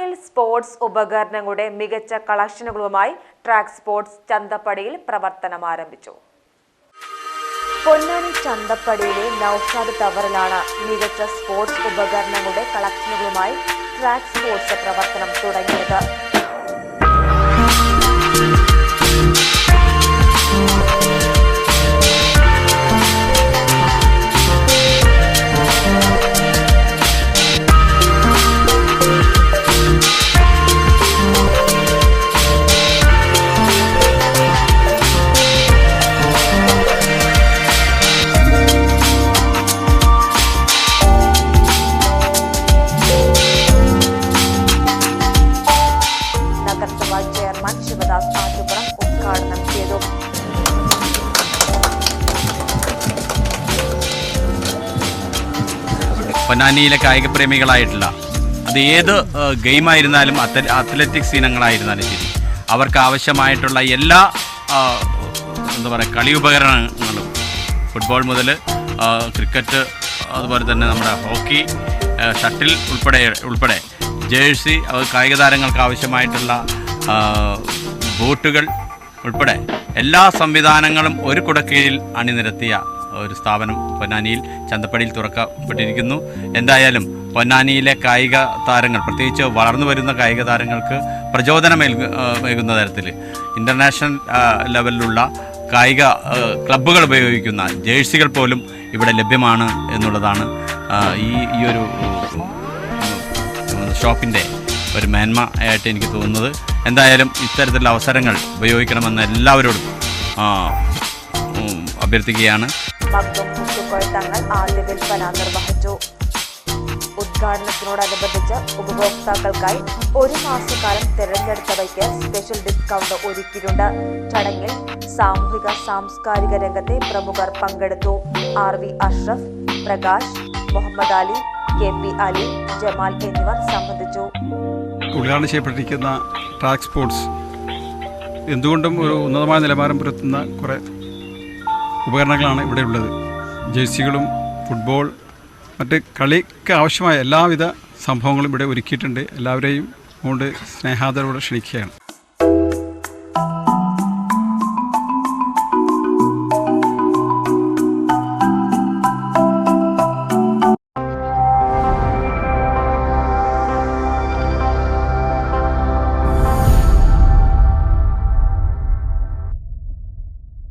പൊന്നാനിയിൽ സ്പോർട്സ് ഉപകരണങ്ങളുടെ മികച്ച കളക്ഷനുകളുമായി ട്രാക്ക് സ്പോർട്സ് ചന്തപ്പടിയിൽ പ്രവർത്തനം ആരംഭിച്ചു. പൊന്നാനി ചന്തപ്പടിയിലെ നൌഷാദ് ടവറിലാണ് മികച്ച സ്പോർട്സ് ഉപകരണങ്ങളുടെ കളക്ഷനുകളുമായി ട്രാക്ക് സ്പോർട്സ് പ്രവർത്തനം തുടങ്ങിയത്. ചെയർമാൻ ശിവദാസ് പാട്ടുപുറം ഉദ്ഘാടനം ചെയ്തു. പൊന്നാനിയിലെ കായിക പ്രേമികളായിട്ടുള്ള അത് ഏത് ഗെയിമായിരുന്നാലും അത് അത്ലറ്റിക്സ് ഇനങ്ങളായിരുന്നാലും ശരി. അവർക്ക് ആവശ്യമായിട്ടുള്ള എല്ലാ എന്താ പറയുക കളി ഉപകരണങ്ങളും ഫുട്ബോൾ മുതൽ ക്രിക്കറ്റ് അതുപോലെ തന്നെ നമ്മുടെ ഹോക്കി ഷട്ടിൽ ഉൾപ്പെടെ ഉൾപ്പെടെ ജേഴ്സി കായിക താരങ്ങൾക്ക് ആവശ്യമായിട്ടുള്ള ബൂട്ടുകൾ ഉൾപ്പെടെ എല്ലാ സംവിധാനങ്ങളും ഒരു കുടക്കീഴിൽ അണിനിരത്തിയ ഒരു സ്ഥാപനം പൊന്നാനിയിൽ ചന്തപ്പടിയിൽ തുറക്കപ്പെട്ടിരിക്കുന്നു. എന്തായാലും പൊന്നാനിയിലെ കായിക താരങ്ങൾ പ്രത്യേകിച്ച് വളർന്നു വരുന്ന കായിക താരങ്ങൾക്ക് പ്രചോദനമേൽകുന്ന തരത്തിൽ ഇന്റർനാഷണൽ ലെവലിലുള്ള കായിക ക്ലബ്ബുകൾ ഉപയോഗിക്കുന്ന ജേഴ്സികൾ പോലും ഇവിടെ ലഭ്യമാണ് എന്നുള്ളതാണ് ഈ ഈ ഒരു ഷോപ്പിന്റെ ഒരു മേന്മ ആയിട്ട് എനിക്ക് തോന്നുന്നത്. എന്തായാലും ഇത്തരത്തിലുള്ള അവസരങ്ങൾ ഉപയോഗിക്കണമെന്ന് എല്ലാവരോടും അഭ്യർത്ഥിക്കുകയാണ്. തങ്ങൾ ഉദ്ഘാടനത്തിനോടനുബന്ധിച്ച് ഉപഭോക്താക്കൾക്കായി ഒരു മാസക്കാലം തിരഞ്ഞെടുത്തവയ്ക്ക് സ്പെഷ്യൽ ഡിസ്കൗണ്ട് ഒരുക്കിയിട്ടുണ്ട്. ചടങ്ങിൽ സാമൂഹിക സാംസ്കാരിക രംഗത്തെ പ്രമുഖർ പങ്കെടുത്തു. R V Ashraf Prakash Muhammad Ali K P Ali Jamal എന്നിവർ സംബന്ധിച്ചു. ഉദ്ഘാടനം ചെയ്യപ്പെട്ടിരിക്കുന്ന ട്രാക്ക് സ്പോർട്സ് എന്തുകൊണ്ടും ഒരു ഉന്നതമായ നിലവാരം പുലർത്തുന്ന കുറേ ഉപകരണങ്ങളാണ് ഇവിടെ ഉള്ളത്. ജേഴ്സികളും ഫുട്ബോൾ മറ്റ് കളിക്ക് ആവശ്യമായ എല്ലാവിധ സംഭവങ്ങളും ഇവിടെ ഒരുക്കിയിട്ടുണ്ട്. എല്ലാവരെയും കൊണ്ട് സ്നേഹാദരോടെ ക്ഷണിക്കുകയാണ്.